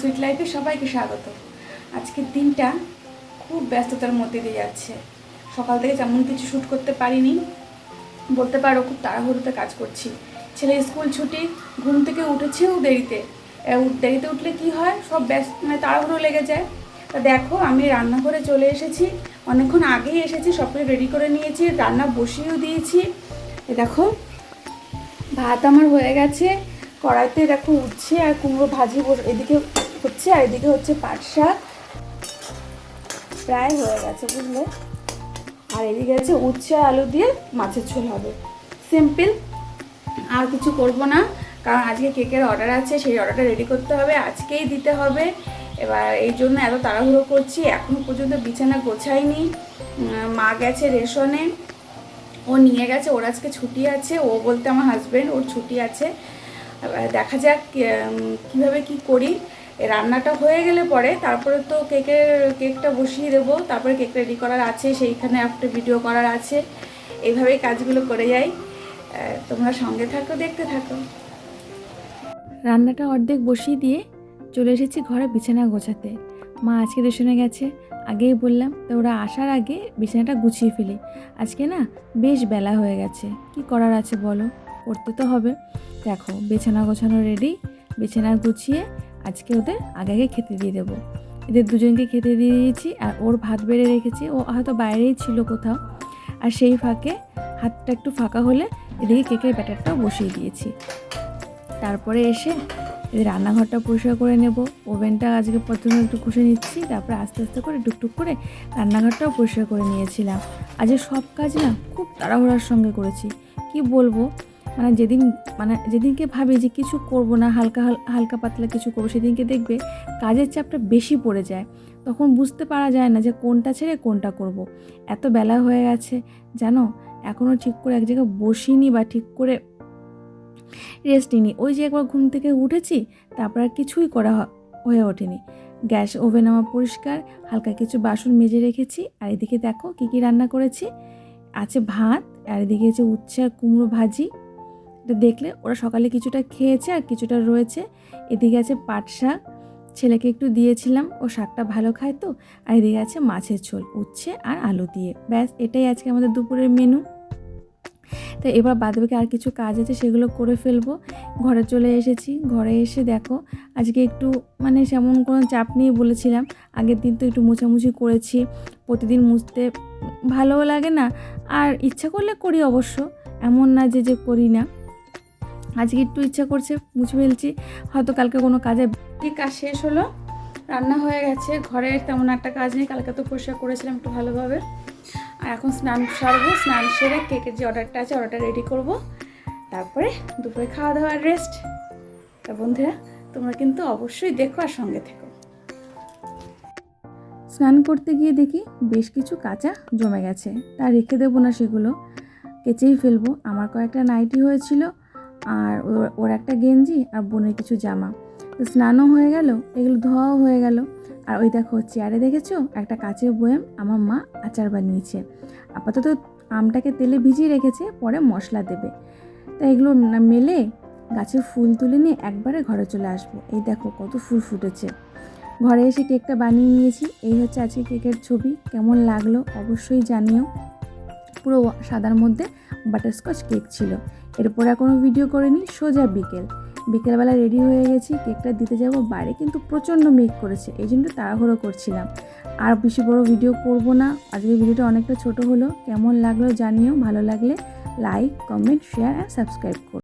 Sweet লাইফে সবাইকে স্বাগত। আজকের দিনটা খুব ব্যস্ততার মধ্যে দিয়ে যাচ্ছে। সকাল থেকে তেমন কিছু শ্যুট করতে পারিনি। বলতে পারো, খুব তাড়াহুড়োতে কাজ করছি। ছেলে স্কুল ছুটি, ঘুম থেকে উঠেছেও দেরিতে। দেরিতে উঠলে কি হয়? সব ব্যস্ত মানে তাড়াহুড়ো লেগে যায়। তা দেখো, আমি রান্নাঘরে চলে এসেছি। অনেকক্ষণ আগেই এসেছি, সব কিছু রেডি করে নিয়েছি, রান্না বসিয়েও দিয়েছি। দেখো, ভাত আমার হয়ে গেছে। কড়াইতে দেখো উঠছে আর কুমড়ো ভাজি এদিকে হচ্ছে আর এদিকে হচ্ছে পাট শাক। প্রায় হয়ে গেছে, বুঝলে? আর এদিকে আছে উচ্ছে আলু দিয়ে মাছের ঝোল হবে। সিম্পল আর কিছু করব না, কারণ আজকে কেকের অর্ডার আছে, সেই অর্ডারটা রেডি করতে হবে, আজকেই দিতে হবে। এবার এই জন্য এত তাড়াহুড়ো করছি এখনও পর্যন্ত বিছানা গোছাইনি। মা গেছে রেশনে, ও নিয়ে গেছে, ওর আজকে ছুটি আছে, ও বলতে আমার হাজব্যান্ড ওর ছুটি আছে। দেখা যাক কীভাবে কি করি। রান্নাটা হয়ে গেলে পরে তারপরে তো কেকের কেকটা বসিয়ে দেবো। তারপরে কেক রেডি করার আছে, সেইখানে একটা ভিডিও করার আছে। এইভাবেই কাজগুলো করে যাই। তোমরা সঙ্গে থাকো, দেখতে থাকো। রান্নাটা অর্ধেক বসিয়ে দিয়ে চলে এসেছি ঘরে বিছানা গোছাতে। মা আজকে রেশনে গেছে। আগেই বললাম, তো ওরা আসার আগে বিছানাটা গুছিয়ে ফেলি। আজকে না বেশ বেলা হয়ে গেছে। কি করার আছে বলো? করতে তো হবে। দেখো, বিছানা গোছানো রেডি বিছানা গুছিয়ে আজকে ওদের আগে আগে খেতে দিয়ে দেবো। এদের দুজনকে খেতে দিয়ে দিয়েছি আর ওর ভাত বেড়ে রেখেছি, ও হয়তো বাইরেই ছিল কোথাও। আর সেই ফাঁকে হাতটা একটু ফাঁকা হলে এদিকে কেকের ব্যাটারটাও বসিয়ে দিয়েছি। তারপরে এসে এদের রান্নাঘরটা পরিষ্কার করে নেব। ওভেনটা আজকে প্রথমে একটু কষে নিচ্ছি, তারপরে আস্তে আস্তে করে টুকটুক করে রান্নাঘরটাও পরিষ্কার করে নিয়েছিলাম। আজকে সব কাজ না খুব তাড়াহুড়ার সঙ্গে করেছি। কি বলব? মানে যেদিন মানে যেদিনকে ভাবি যে কিছু করব না, হালকা, হাল- হালকা পাতলা কিছু করব, সেদিনকে দেখবে কাজের চাপটা বেশি পড়ে যায়। তখন বুঝতে পারা যায় না যে কোনটা ছেড়ে কোনটা করব। এত বেলা হয়ে গেছে, জানো? এখনও ঠিক করে এক জায়গায় বসিনি বা ঠিক করে রেস্ট নিইনি। ওই যে একবার ঘুম থেকে উঠেছি, তারপর আর কিছুই করা হয়ে ওঠেনি। গ্যাস ওভেন আমার পরিষ্কার, হালকা কিছু বাসন মেজে রেখেছি, আর এদিকে দেখো কী কী রান্না করেছি। আছে ভাত, আর এদিকে আছে উচ্ছে কুমড়ো ভাজি। এটা দেখলে ওরা সকালে কিছুটা খেয়েছে আর কিছুটা রয়েছে। এদিকে আছে পাট শাক। ছেলেকে একটু দিয়েছিলাম। ও শাকটা ভালো খায় তো। আর এদিকে আছে মাছের ঝোল, উচ্ছে আর আলু দিয়ে। ব্যাস, এটাই আজকে আমাদের দুপুরের মেনু তো এবার বাদবাকি আর কিছু কাজ আছে সেগুলো করে ফেলব। ঘরে চলে এসেছি। ঘরে এসে দেখো, আজকে একটু মানে সেমন কোনো চাপ নিয়ে বলেছিলাম। আগের দিন তো একটু মোছামুছি করেছি। প্রতিদিন মুছতে ভালোও লাগে না। আর ইচ্ছা করলে করি অবশ্য। এমন না যে যে করি না। আজকে একটু ইচ্ছা করছে মুছে ফেলছি। হয়তো কালকে কোনো কাজে কাজ শেষ হলো রান্না হয়ে গেছে। ঘরে তেমন একটা কাজ নেই কালকে তো পরিষ্কার করেছিলাম একটু ভালোভাবে। আর এখন স্নান সারবো স্নান সেরে কেকের যে অর্ডারটা আছে অর্ডারটা রেডি করব। তারপরে দুপুরে খাওয়া দাওয়ার রেস্ট তা বন্ধুরা তোমরা কিন্তু অবশ্যই দেখো আর সঙ্গে থেকো। স্নান করতে গিয়ে দেখি বেশ কিছু কাঁচা জমে গেছে। তা রেখে দেবো না সেগুলো কেচেই ফেলব। আমার কয়েকটা নাইটি হয়েছিল আর ওর- একটা গেঞ্জি আর বোনের কিছু জামা। তো স্নানও হয়ে গেল, এগুলো ধোয়াও হয়ে গেল। আর ওই দেখো, চেয়ারে দেখেছ? একটা কাচের বয়াম আমার মা আচার বানিয়েছে। আপাতত আমটাকে তেলে ভিজিয়ে রেখেছে, পরে মশলা দেবে। তা এগুলো মেলে গাছের ফুল তুলে নিয়ে একবারে ঘরে চলে আসব। এই দেখো কত ফুল ফুটেছে। ঘরে এসে কেকটা বানিয়ে নিয়েছি। এই হচ্ছে আজকে কেকের ছবি। কেমন লাগল অবশ্যই জানিও। পুরো সাদার মধ্যে বাটারস্কচ কেক ছিল। এরপর আর কোনো ভিডিও করিনি, সোজা বিকেল। বিকেলবেলা রেডি হয়ে গেছি কেকটা দিতে যাব বাইরে, কিন্তু প্রচণ্ড মেঘ করেছে, এই জন্য তাড়াহুড়ো করছিলাম। আর বেশি বড় ভিডিও করব না। আজকে ভিডিওটা অনেকটা ছোট হলো, কেমন লাগল জানিও, ভালো লাগলে like comment share and subscribe করো।